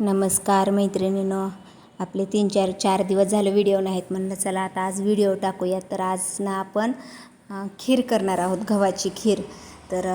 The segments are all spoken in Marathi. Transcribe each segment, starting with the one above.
नमस्कार मैत्रिणीनो. आपले तीन चार चार दिवस झालं व्हिडिओ नाहीत म्हणलं चला आता आज व्हिडिओ टाकूयात. तर आज ना आपण खीर करणार आहोत गव्हाची खीर. तर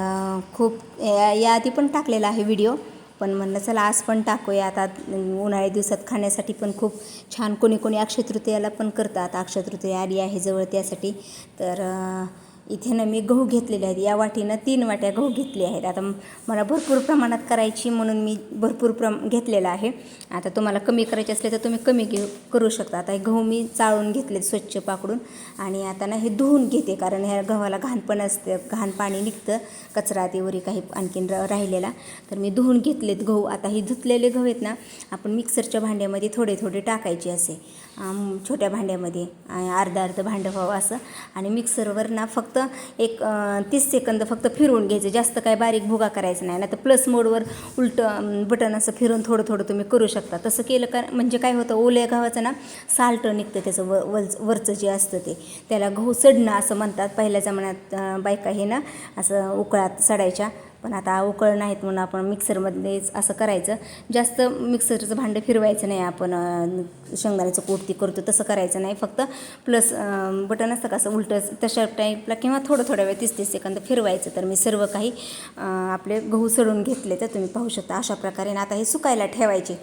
खूप या याआधी पण टाकलेला आहे व्हिडिओ पण म्हणलं चला आज पण टाकूया आता उन्हाळ्या दिवसात खाण्यासाठी पण खूप छान कोणी कोणी अक्षयतृतीयाला पण करतात. अक्षयतृतीया आली आहे जवळ त्यासाठी. तर आ, इथे ना मी गहू घेतलेले आहेत. या वाटीनं तीन वाट्या गहू घेतले आहेत. आता मला भरपूर प्रमाणात करायची म्हणून मी भरपूर प्रम घेतलेलं आहे. आता तुम्हाला कमी करायचे असले तर तुम्ही कमी घेऊ करू शकता. आता हे गहू मी चाळून घेतले स्वच्छ पाकडून. आणि आता ना हे धुवून घेते कारण ह्या गव्हाला घाण पण असते घाण पाणी निघतं. कचरा तेवरी काही आणखीन र राहिलेला. तर मी धुवून घेतलेत गहू. आता हे धुतलेले गहू आहेत ना आपण मिक्सरच्या भांड्यामध्ये थोडे थोडे टाकायचे असे. छोट्या भांड्यामध्ये अर्धा अर्धं अर्ध भांडं व्हावं असं. आणि मिक्सरवर ना फक्त एक तीस सेकंद फक्त फिरवून घ्यायचं. जास्त काय बारीक भुगा करायचा नाही. नाही तर प्लस मोडवर उलटं बटन असं फिरून थोडं थोडं तुम्ही करू शकता. तसं केलं का म्हणजे काय होतं ओल्या गव्हाचं ना साल्ट निघतं त्याचं व वल वरचं जे असतं ते. त्याला गहू सडणं असं म्हणतात. पहिल्या जमान्यात बायका हे ना असं उकळात सडायच्या. पण आता उकळ नाहीत म्हणून आपण मिक्सरमध्येच असं करायचं. जास्त मिक्सरचं भांडं फिरवायचं नाही आपण शेंगदाण्याचं कूट ती करतो तसं करायचं नाही. फक्त प्लस बटन असतं का असं उलटं तशा टाईपला किंवा थोडं थोड्या वेळ तीस तीस सेकंद फिरवायचं. तर मी सर्व काही आपले गहू सडून घेतले तर तुम्ही पाहू शकता अशा प्रकारे. आता हे सुकायला ठेवायचे.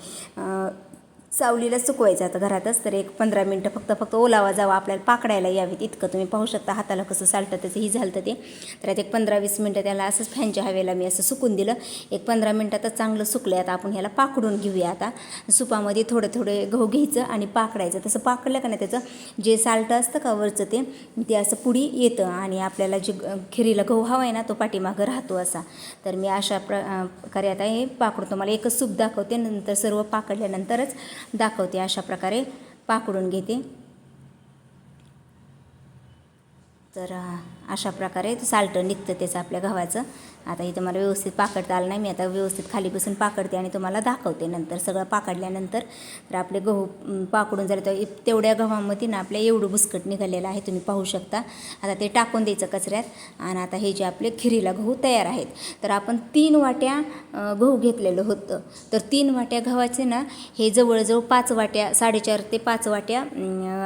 सावलीला सुकवायचं. आता घरातच तर एक पंधरा मिनटं फक्त फक्त ओलावा जावा आपल्याला पाकडायला यावीत. इतकं तुम्ही पाहू शकता हाताला कसं चालतं त्याचं ही झालं ते. तर आता एक पंधरा वीस मिनटं त्याला असंच फॅनच्या हवेला मी असं सुकून दिलं. एक पंधरा मिनटातच चांगलं सुकलं आता आपण ह्याला पाकडून घेऊया आता. सुपामध्ये थोडे थोडे गहू घ्यायचं आणि पाकडायचं तसं पाकडलं का नाही त्याचं जे सालटं असतं का वरचं ते ते असं पुढी येतं आणि आपल्याला जे खिरीला गहू हवा आहे ना तो पाठीमागं राहतो असा. तर मी अशा प्रकारे आता हे पाकडून तुम्हाला एकच सूप दाखवते. नंतर सर्व पाकडल्यानंतरच दाखवते. अशा प्रकारे पाकडून घेते. तर अशा प्रकारे साल्टं निघतं त्याचं आपल्या गव्हाचं. आता इथं मला व्यवस्थित पाकडता आलं नाही मी आता व्यवस्थित खाली बसून पाकडते आणि तुम्हाला दाखवते नंतर. सगळं पाकडल्यानंतर तर आपले गहू पाकडून झाले तर तेवढ्या गव्हामध्ये ना आपल्या एवढं बुसकट निघालेलं आहे तुम्ही पाहू शकता. आता ते टाकून द्यायचं कचऱ्यात आणि आता हे जे आपले खिरीला गहू तयार आहेत. तर आपण तीन वाट्या गहू घेतलेलं होतं. तर तीन वाट्या गव्हाचे ना हे जवळजवळ पाच वाट्या साडेचार ते पाच वाट्या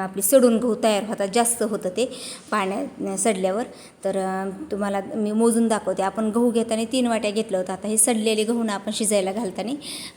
आपली सडून गहू तयार होतात. जास्त होतं ते पाण्यात सडल्यावर. तर तुम्हाला मी मोजून दाखवते. आपण गहू घेताना तीन वाट्या घेतलं होतं आता हे सडलेले गहू ना आपण शिजायला घालताना.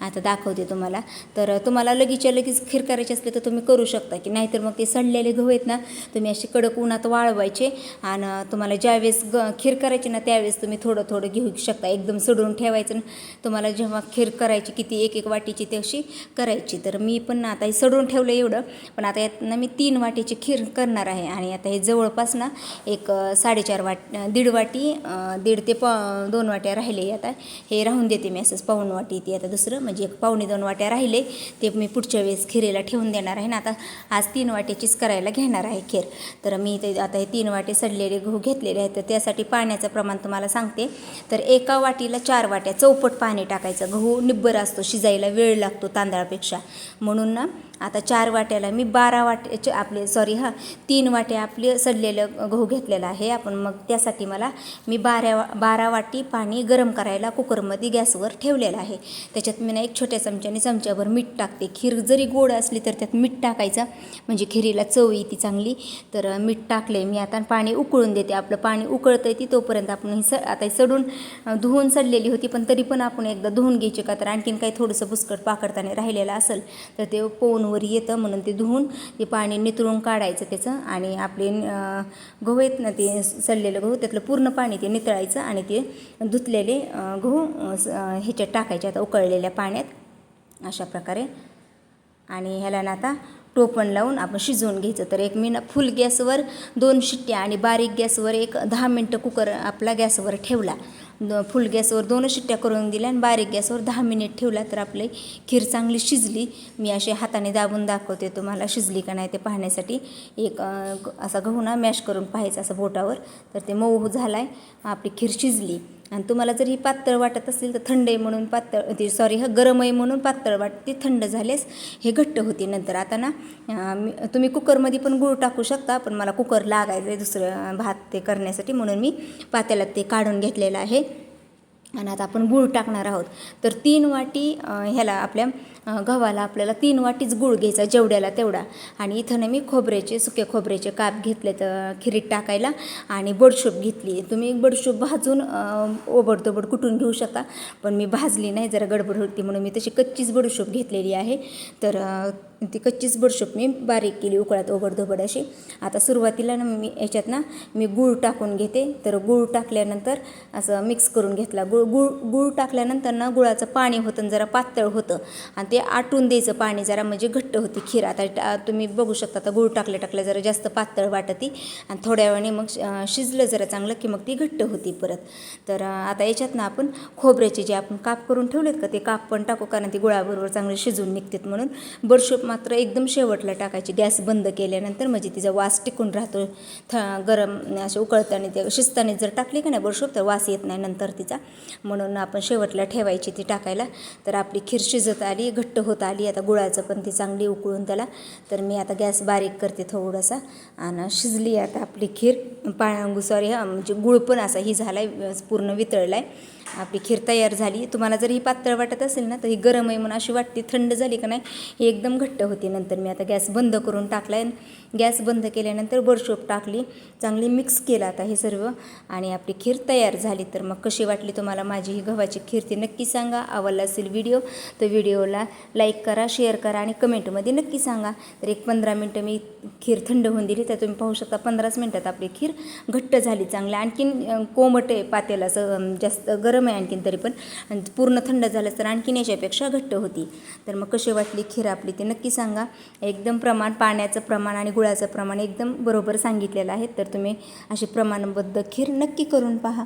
आता दाखवते तुम्हाला. तर तुम्हाला लगेचच्या लगेच खीर करायची असले तर तुम्ही करू शकता की नाहीतर मग ते सडलेले गहू आहेत ना तुम्ही असे कडक उन्हात वाळवायचे आणि तुम्हाला ज्यावेळेस ग खीर करायची ना त्यावेळेस तुम्ही थोडं थोडं घेऊ शकता. एकदम सडून ठेवायचं न तुम्हाला जेव्हा खीर करायची किती एक एक वाटीची ते अशी करायची. तर मी पण ना आता हे सडून ठेवलं एवढं. पण आता यात ना मी तीन वाटीची खीर करणार आहे. आणि आता हे जवळपास ना एक साडेचार वाट दीड वाटी दीड ते प दोन वाट्या राहिले आता. हे राहून देते मी असंच पाऊण वाटी ती आता दुसरं म्हणजे एक पावणे दोन वाट्या राहिले. ते मी पुढच्या वेळेस खिरेला ठेवून देणार आहे. ना आता आज तीन वाट्याचीच करायला घेणार आहे खीर. तर मी ते आता हे तीन वाटे सडलेले गहू घेतलेले आहेत. तर त्यासाठी पाण्याचं प्रमाण तुम्हाला सांगते. तर एका वाटीला चार वाट्या चौपट पाणी टाकायचं. गहू निब्बर असतो शिजायला वेळ लागतो तांदळापेक्षा. म्हणून ना आता चार वाट्याला मी बारा वाट्याचे आपले सॉरी हां तीन वाटे आपले सडलेलं गहू घेतलेलं आहे. आपण मग त्यासाठी मला मी बारा वा बारा वाटी पाणी गरम करायला कुकरमध्ये गॅसवर ठेवलेलं आहे. त्याच्यात मी ना एक छोट्या चमच्याने चमच्याभर मीठ टाकते. खीर जरी गोड असली तर त्यात मीठ टाकायचं. म्हणजे खिरीला चव येते चांगली. तर मीठ टाकले मी आता पाणी उकळून देते. आपलं पाणी उकळतं आहे ती तोपर्यंत आपण ही स आता सडून धुवून सडलेली होती. पण तरी पण आपण एकदा धुवून घ्यायची का? तर आणखीन काही थोडंसं बुसकट पाकडताना राहिलेलं असेल तर ते वर येतं म्हणून ते धुवून ते पाणी नितळून काढायचं त्याचं आणि आपले गहू आहेत ना ते सडलेलं गहू त्यातलं पूर्ण पाणी ते नितळायचं आणि ते धुतलेले गहू स- ह्याच्यात टाकायचे आता उकळलेल्या पाण्यात अशा प्रकारे. आणि ह्याला ना आता टोपण लावून आपण शिजवून घ्यायचं. तर एक मी फुल गॅसवर दोन शिट्ट्या आणि बारीक गॅसवर एक दहा मिनटं कुकर आपला गॅसवर ठेवला. फुल गॅसवर दोनच शिट्ट्या करून दिल्या आणि बारीक गॅसवर दहा मिनिट ठेवला तर आपली खीर चांगली शिजली. मी अशी हाताने दाबून दाखवते तुम्हाला शिजली का नाही ते पाहण्यासाठी. एक असा गहू ना मॅश करून पाहायचा असं बोटावर. तर ते मऊ झाला आहे आपली खीर शिजली. आणि तुम्हाला जर ही पातळ वाटत असेल तर थंड आहे म्हणून पातळ ते सॉरी हा गरम आहे म्हणून पातळ वाटते थंड झाल्यास हे घट्ट होते नंतर. आता ना मी- तुम्ही कुकरमध्ये पण गूळ टाकू शकता पण मला कुकर लागायचं आहे दुसरं भात ते करण्यासाठी म्हणून मी पातेल्यात ते काढून घेतलेलं आहे. आणि आता आपण गूळ टाकणार आहोत. तर तीन वाटी ह्याला आपल्या गव्हाला आपल्याला तीन वाटीच गूळ घ्यायचा जेवढ्याला तेवढा. आणि इथं ना मी खोबऱ्याचे सुके खोबऱ्याचे काप घेतले तर खिरीत टाकायला आणि बडशोप घेतली. तुम्ही बडशोप भाजून ओबडतोबड ओबडधोबड कुटून घेऊ शकता पण मी भाजली नाही जरा गडबड होती म्हणून मी तशी कच्चीच बडशोप घेतलेली आहे. तर ती कच्चीच बडशोप मी बारीक केली उकळात ओबडधोबड अशी. आता सुरुवातीला ना मी याच्यात ना मी गूळ टाकून घेते. तर गूळ टाकल्यानंतर असं मिक्स करून घेतला. गुळ गुळ गूळ टाकल्यानंतर ना गुळाचं पाणी होतं आणि जरा पातळ होतं. आणि ते आटून द्यायचं पाणी जरा म्हणजे घट्ट होती खीर. आता टा- तुम्ही बघू शकता आता गूळ टाकल्या टाकल्या जरा जास्त पातळ वाटती. आणि थोड्या वेळाने मग शिजलं जरा चांगलं की मग ती घट्ट होती परत. तर आता याच्यात ना आपण खोबऱ्याचे जे आपण काप करून ठेवलेत का ते काप पण टाकू कारण ती गुळाबरोबर चांगले शिजून निघतात म्हणून. बडशोप मात्र एकदम शेवटला टाकायची गॅस बंद केल्यानंतर म्हणजे तिचा वास टिकून राहतो. थ गरम असे उकळताना ते शिजताना जर टाकली का नाही बडशोप तर वास येत नाही नंतर तिचा. म्हणून आपण शेवटला ठेवायची ती टाकायला. तर आपली खीर शिजत आली घट्ट होत आली. आता गुळाचं पण ती चांगली उकळून त्याला. तर मी आता गॅस बारीक करते थोडासा. आणि शिजली आता आपली खीर. पा सॉरी हा म्हणजे गुळ पण असा ही झाला आहे पूर्ण वितळला आहे आपली खीर तयार झाली. तुम्हाला जर ही पातळ वाटत असेल ना तर ही गरम आहे म्हणून अशी वाटते. थंड झाली का नाही ही एकदम घट्ट होती. नंतर मी आता गॅस बंद करून टाकला आहे गॅस बंद केल्यानंतर बडशोप टाकली. चांगली मिक्स केलं आता हे सर्व. आणि आपली खीर तयार झाली. तर मग कशी वाटली तुम्हाला माझी ही गव्हाची खीर ती नक्की सांगा. आवडला असेल व्हिडिओ तर व्हिडिओला लाईक करा शेअर करा आणि कमेंटमध्ये नक्की सांगा. तर एक पंधरा मिनटं मी खीर थंड होऊन दिली. तर तुम्ही पाहू शकता पंधराच मिनटात आपली खीर घट्ट झाली चांगली. आणखीन कोमट आहे पातेला असं जास्त गरम आहे आणखीन तरी पण. पूर्ण थंड झालं तर आणखीन याच्यापेक्षा घट्ट होती. तर मग कशी वाटली खीर आपली ते नक्की सांगा. एकदम प्रमाण पाण्याचं प्रमाण आणि गुळाचं प्रमाण एकदम बरोबर सांगितलेलं आहे. तर तुम्ही अशी प्रमाणबद्ध खीर नक्की करून पहा.